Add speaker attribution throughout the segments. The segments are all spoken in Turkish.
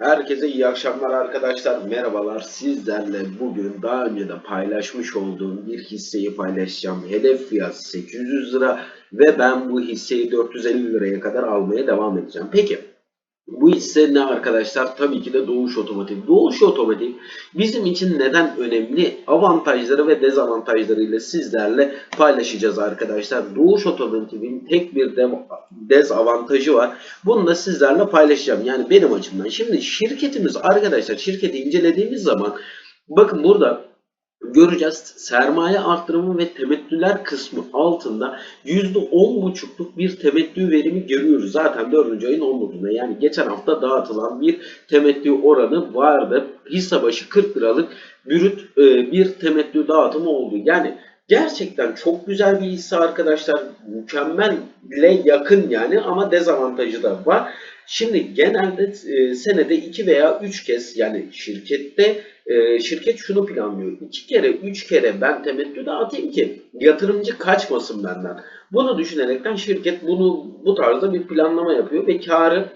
Speaker 1: Herkese iyi akşamlar arkadaşlar. Merhabalar. Sizlerle bugün daha önce de paylaşmış olduğum bir hisseyi paylaşacağım. Hedef fiyat 800 lira ve ben bu hisseyi 450 liraya kadar almaya devam edeceğim. Peki bu hisse ne arkadaşlar? Tabii ki de Doğuş Otomotiv. Doğuş Otomotiv bizim için neden önemli? Avantajları ve dezavantajlarıyla sizlerle paylaşacağız arkadaşlar. Doğuş Otomotiv'in tek bir dev- dezavantajı var. Bunu da sizlerle paylaşacağım. Yani benim açımdan. Şimdi şirketimiz arkadaşlar şirketi incelediğimiz zaman bakın burada göreceğiz. Sermaye arttırımı ve temettüler kısmı altında %10,5'luk bir temettü verimi görüyoruz. Zaten 4. ayın 19'unda yani geçen hafta dağıtılan bir temettü oranı vardı. Hisse başı 40 liralık bürüt e, bir temettü dağıtımı oldu. Yani gerçekten çok güzel bir hisse arkadaşlar. Mükemmelle yakın yani ama dezavantajı da var. Şimdi genelde e, senede 2 veya 3 kez yani şirkette e, şirket şunu planlıyor. 2 kere 3 kere ben temettü dağıtayım ki yatırımcı kaçmasın benden. Bunu düşünerekten şirket bunu bu tarzda bir planlama yapıyor ve karı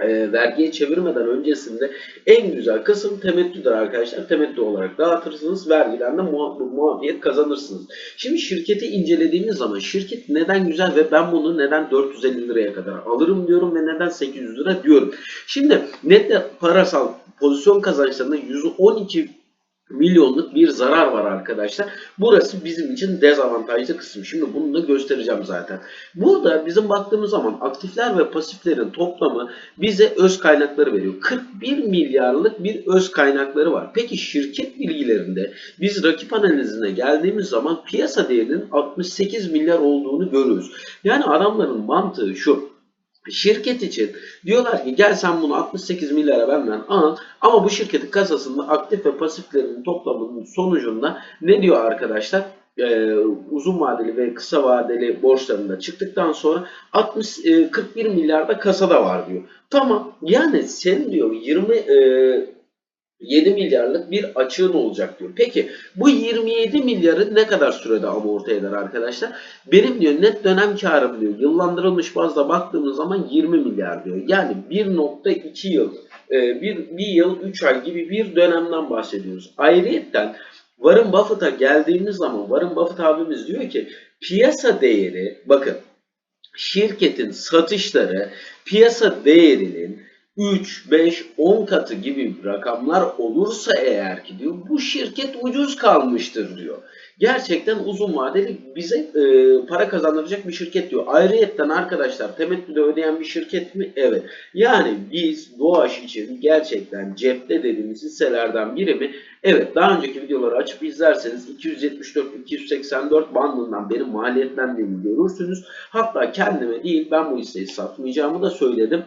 Speaker 1: e, vergiye çevirmeden öncesinde en güzel kısım temettüdür arkadaşlar. Temettü olarak dağıtırsınız. Vergiden de muha- muafiyet kazanırsınız. Şimdi şirketi incelediğimiz zaman şirket neden güzel ve ben bunu neden 450 liraya kadar alırım diyorum ve neden 800 lira diyorum. Şimdi net parasal pozisyon kazançlarında 112 milyonluk bir zarar var arkadaşlar. Burası bizim için dezavantajlı kısım. Şimdi bunu da göstereceğim zaten. Burada bizim baktığımız zaman aktifler ve pasiflerin toplamı bize öz kaynakları veriyor. 41 milyarlık bir öz kaynakları var. Peki şirket bilgilerinde biz rakip analizine geldiğimiz zaman piyasa değerinin 68 milyar olduğunu görüyoruz. Yani adamların mantığı şu. Şirket için diyorlar ki gel sen bunu 68 milyara benden al ama bu şirketin kasasında aktif ve pasiflerin toplamının sonucunda ne diyor arkadaşlar? Ee, uzun vadeli ve kısa vadeli borçlarında çıktıktan sonra 60 e, 41 milyarda kasada var diyor. Tamam yani sen diyor 20 e, 7 milyarlık bir açığın olacak diyor. Peki bu 27 milyarı ne kadar sürede amorti eder arkadaşlar? Benim diyor net dönem karım diyor yıllandırılmış bazda baktığımız zaman 20 milyar diyor. Yani 1.2 yıl, e, bir, bir yıl 3 ay gibi bir dönemden bahsediyoruz. Ayrıyetten Warren Buffett'a geldiğimiz zaman Warren Buffett abimiz diyor ki piyasa değeri bakın şirketin satışları piyasa değerinin 3, 5, 10 katı gibi rakamlar olursa eğer ki diyor bu şirket ucuz kalmıştır diyor. Gerçekten uzun vadeli bize e, para kazandıracak bir şirket diyor. Ayrıyetten arkadaşlar temettüde ödeyen bir şirket mi? Evet. Yani biz Doğaç için gerçekten cepte dediğimiz hisselerden biri mi? Evet. Daha önceki videoları açıp izlerseniz 274-284 bandından benim maliyetlendiğimi görürsünüz. Hatta kendime değil ben bu hisseyi satmayacağımı da söyledim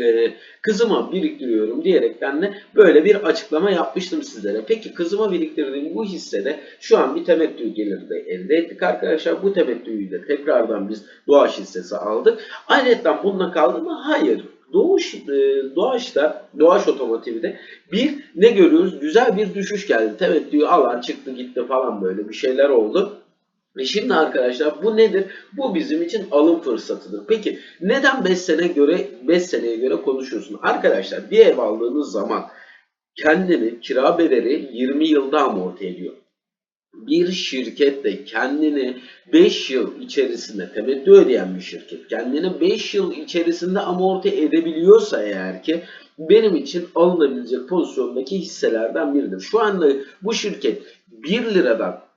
Speaker 1: e, kızıma biriktiriyorum diyerekten de böyle bir açıklama yapmıştım sizlere. Peki kızıma biriktirdiğim bu hissede şu an bir temettü geliri de elde ettik arkadaşlar. Bu temettüyü de tekrardan biz Doğaç hissesi aldık. Ayrıca bununla kaldı mı? Hayır. Doğuş, e, Doğaç'ta, Doğaç Otomotiv'de bir ne görüyoruz? Güzel bir düşüş geldi. Temettüyü alan çıktı gitti falan böyle bir şeyler oldu. Şimdi arkadaşlar bu nedir? Bu bizim için alım fırsatıdır. Peki neden 5 sene göre 5 seneye göre konuşuyorsun? Arkadaşlar bir ev aldığınız zaman kendini kira bedeli 20 yılda amorti ediyor. Bir şirket de kendini 5 yıl içerisinde temettü ödeyen bir şirket kendini 5 yıl içerisinde amorti edebiliyorsa eğer ki benim için alınabilecek pozisyondaki hisselerden biridir. Şu anda bu şirket 1 liradan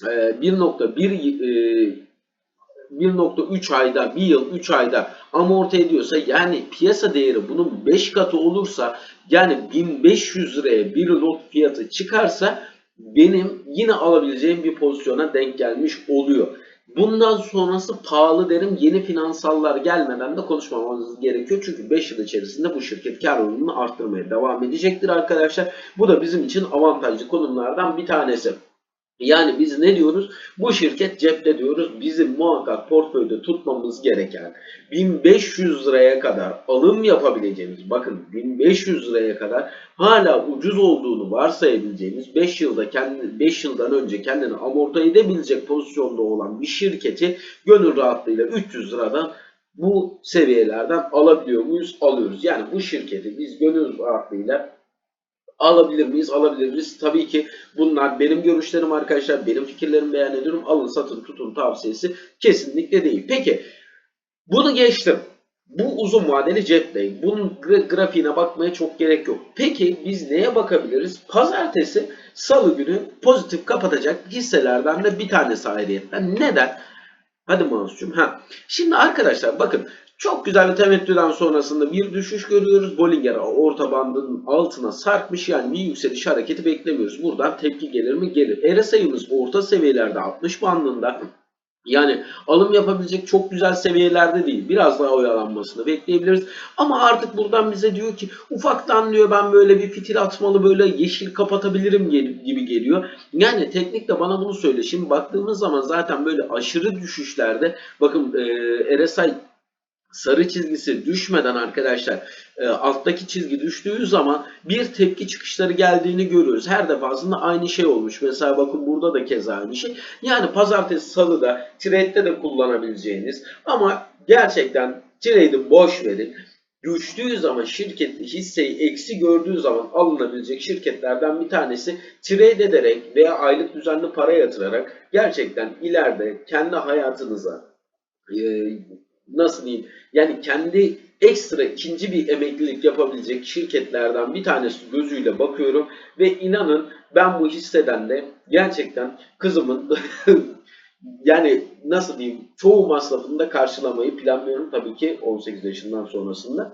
Speaker 1: 1.1 e, 1.3 ayda, 1 yıl 3 ayda amorti ediyorsa yani piyasa değeri bunun 5 katı olursa yani 1500 liraya bir lot fiyatı çıkarsa benim yine alabileceğim bir pozisyona denk gelmiş oluyor. Bundan sonrası pahalı derim. Yeni finansallar gelmeden de konuşmamamız gerekiyor. Çünkü 5 yıl içerisinde bu şirket kar oranını arttırmaya devam edecektir arkadaşlar. Bu da bizim için avantajlı konumlardan bir tanesi. Yani biz ne diyoruz? Bu şirket cepte diyoruz. Bizim muhakkak portföyde tutmamız gereken 1500 liraya kadar alım yapabileceğimiz bakın 1500 liraya kadar hala ucuz olduğunu varsayabileceğimiz 5 yılda kendi 5 yıldan önce kendini amorti edebilecek pozisyonda olan bir şirketi gönül rahatlığıyla 300 liradan bu seviyelerden alabiliyor muyuz? Alıyoruz. Yani bu şirketi biz gönül rahatlığıyla alabilir miyiz? Alabiliriz. Tabii ki bunlar benim görüşlerim arkadaşlar. Benim fikirlerimi beyan ediyorum. Alın satın tutun tavsiyesi kesinlikle değil. Peki bunu geçtim. Bu uzun vadeli cepleyin. Bunun gra- grafiğine bakmaya çok gerek yok. Peki biz neye bakabiliriz? Pazartesi, salı günü pozitif kapatacak hisselerden de bir tanesi ayrıyetten. Neden? Hadi Mansur'cum. Ha. Şimdi arkadaşlar bakın çok güzel bir temettüden sonrasında bir düşüş görüyoruz. Bollinger orta bandının altına sarkmış yani bir yükseliş hareketi beklemiyoruz. Buradan tepki gelir mi? Gelir. RSI'miz orta seviyelerde 60 bandında. Yani alım yapabilecek çok güzel seviyelerde değil. Biraz daha oyalanmasını bekleyebiliriz. Ama artık buradan bize diyor ki ufaktan diyor ben böyle bir fitil atmalı böyle yeşil kapatabilirim gibi geliyor. Yani teknik de bana bunu söyle. Şimdi baktığımız zaman zaten böyle aşırı düşüşlerde bakın e, RSI sarı çizgisi düşmeden arkadaşlar e, alttaki çizgi düştüğü zaman bir tepki çıkışları geldiğini görüyoruz. Her defasında aynı şey olmuş. Mesela bakın burada da keza aynı şey. Yani pazartesi salıda trade'de de kullanabileceğiniz ama gerçekten trade'i boş verin. Düştüğü zaman şirket hisseyi eksi gördüğü zaman alınabilecek şirketlerden bir tanesi trade ederek veya aylık düzenli para yatırarak gerçekten ileride kendi hayatınıza e, nasıl diyeyim yani kendi ekstra ikinci bir emeklilik yapabilecek şirketlerden bir tanesi gözüyle bakıyorum ve inanın ben bu hisseden de gerçekten kızımın yani nasıl diyeyim çoğu masrafını da karşılamayı planlıyorum tabii ki 18 yaşından sonrasında.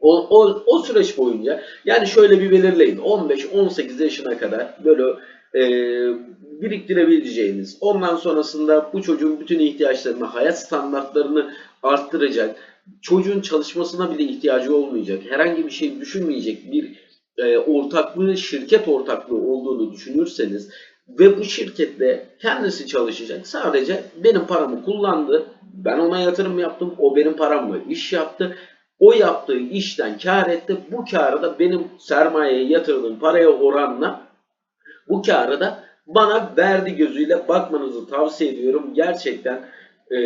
Speaker 1: O, o, o süreç boyunca yani şöyle bir belirleyin 15-18 yaşına kadar böyle e, biriktirebileceğiniz ondan sonrasında bu çocuğun bütün ihtiyaçlarını hayat standartlarını arttıracak çocuğun çalışmasına bile ihtiyacı olmayacak herhangi bir şey düşünmeyecek bir e, ortaklığı şirket ortaklığı olduğunu düşünürseniz ve bu şirkette kendisi çalışacak sadece benim paramı kullandı ben ona yatırım yaptım o benim paramla iş yaptı o yaptığı işten kar etti. Bu karı da benim sermayeye yatırdığım paraya oranla bu karı da bana verdi gözüyle bakmanızı tavsiye ediyorum. Gerçekten e,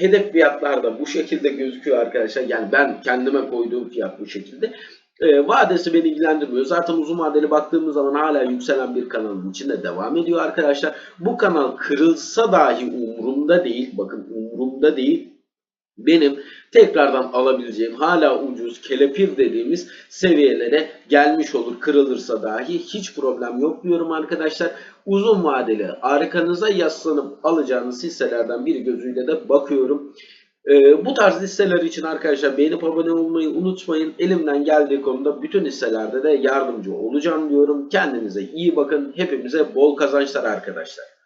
Speaker 1: hedef fiyatlar da bu şekilde gözüküyor arkadaşlar. Yani ben kendime koyduğum fiyat bu şekilde. E, vadesi beni ilgilendirmiyor. Zaten uzun vadeli baktığımız zaman hala yükselen bir kanalın içinde devam ediyor arkadaşlar. Bu kanal kırılsa dahi umurumda değil. Bakın umurumda değil benim tekrardan alabileceğim hala ucuz kelepir dediğimiz seviyelere gelmiş olur kırılırsa dahi hiç problem yok diyorum arkadaşlar. Uzun vadeli arkanıza yaslanıp alacağınız hisselerden biri gözüyle de bakıyorum. Ee, bu tarz hisseler için arkadaşlar beğenip abone olmayı unutmayın. Elimden geldiği konuda bütün hisselerde de yardımcı olacağım diyorum. Kendinize iyi bakın. Hepimize bol kazançlar arkadaşlar.